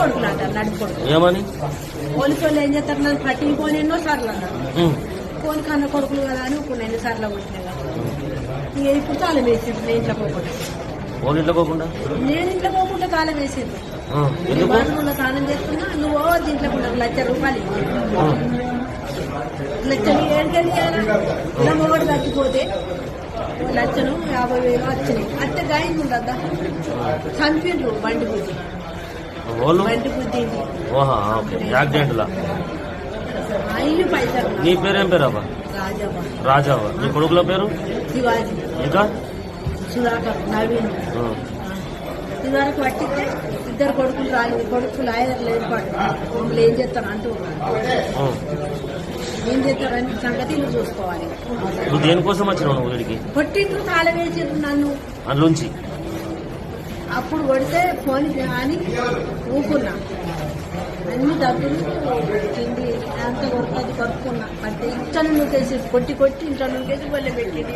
కొడుకులు అంటారు నడుపు కొడుకు ఏమని? పోలీసు వాళ్ళు ఏం చేస్తారు? నన్ను పట్టికి పోని ఎన్నో సార్లు అన్నారు. పోని కన్న కొడుకులు కదా అని కొన్ని ఎన్ని సార్లు కొట్టినా ఇక ఇప్పుడు తాళం వేసింది నేను ఇంట్లో పోకుండా? వాళ్ళ ఇంట్లో పోకుండా నేను ఇంట్లో పోకుండా తాళం వేసింది బాత్రూంలో స్నానం చేస్తున్నా నువ్వు దీంట్లో లక్ష రూపాయలు లక్షలు ఏడుకెళ్ళి ఇలా మొగడు తగ్గిపోతే ఓ లక్షను యాభై వేలు వచ్చినాయి అత్తే గాయం ఉండద్దా చంపిండ్రు బండి బుద్ధి ఓహా ఓకే. నీ పేరేం పేరు అబ్బా? రాజావా నీ కొడుకుల పేరు? ఇంకా? ఇదివరకు ఇద్దరు కొడుకులు రాలేదు కొడుకులు ఆయన లేదు మమ్మల్ని ఏం చేస్తారు అంటూ. ఏం చేస్తారని సంగతి నువ్వు చూసుకోవాలి. నువ్వు దేనికోసం వచ్చినావు నువ్వు వీడికి కొట్టిండ్రు తాళం వేసిండ్రు నన్ను. అందులోంచి అప్పుడు కొడితే ఫోన్ అని ఊకున్నా. అన్ని డబ్బులు తిండి అంత కొడుతుంది కొడుకున్నా అంటే ఇంట్లో నూకేసి కొట్టి కొట్టి ఇంట్లో నూకేసి గొల్లె పెట్టింది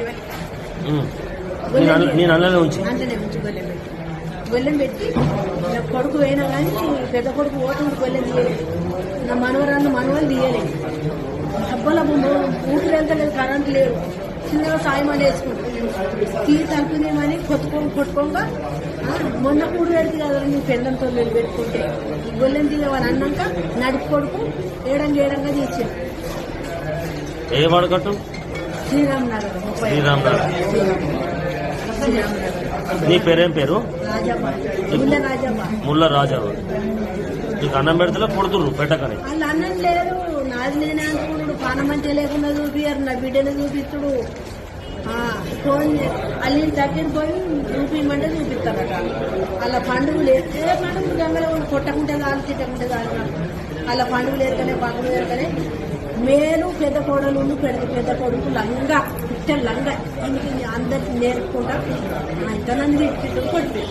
అంటనే ఉంచి. గొల్లెం పెట్టి. గొల్లెం పెట్టి కొడుకు పోయినా కానీ పెద్ద కొడుకు పోతుంది గొల్లెం తీయలేదు నా మనవరాన్ని మనవలు తీయలేదు డబ్బుల ఊపిరి వెళ్తలేదు కరెంట్ లేదు. చిన్నగా సాయమాలు వేసుకుంటాం తీ తలుపునేమని కొట్టుకొని కొట్టుకోగా మొన్న కూడు పెడితే కదా నీ పెళ్ళంతో పెట్టుకుంటే గొల్లెం తీయవని అన్నాక నడుపు కొడుకు ఏడంగా ఏడంగా తీసాడు ఏ వాడకట్టు శ్రీరామ్ నగర్ ముప్పై శ్రీరామ్ నగర్. నీ పేరేం పేరు? ముల్ల రాజావు నీకు అన్నం పెడితే కొడుతుర్రు పెట్టకని. అన్నం లేరు నాది నేనే అనుకున్నాడు పానమంటే లేకుండా చూపియారు నా బిడ్డను చూపిస్తుడు ఫోన్ అల్లి దగ్గర పోయి చూపించమంటే చూపిస్తారట అలా పండుగలు ఏ పండుగ? గంగలో కొట్టకుంటే కాదు తిట్టకుంటే కాదు అలా పండుగలు ఏరుకనే పండుగ ఏరుకనే మేలు పెద్ద కోడలు పెద్ద పెద్ద కొడుకు లంగా పిట్ట లంగా. ఇంటికి అందరికి నేర్పుకుంటా ఇంతనంది కొట్టి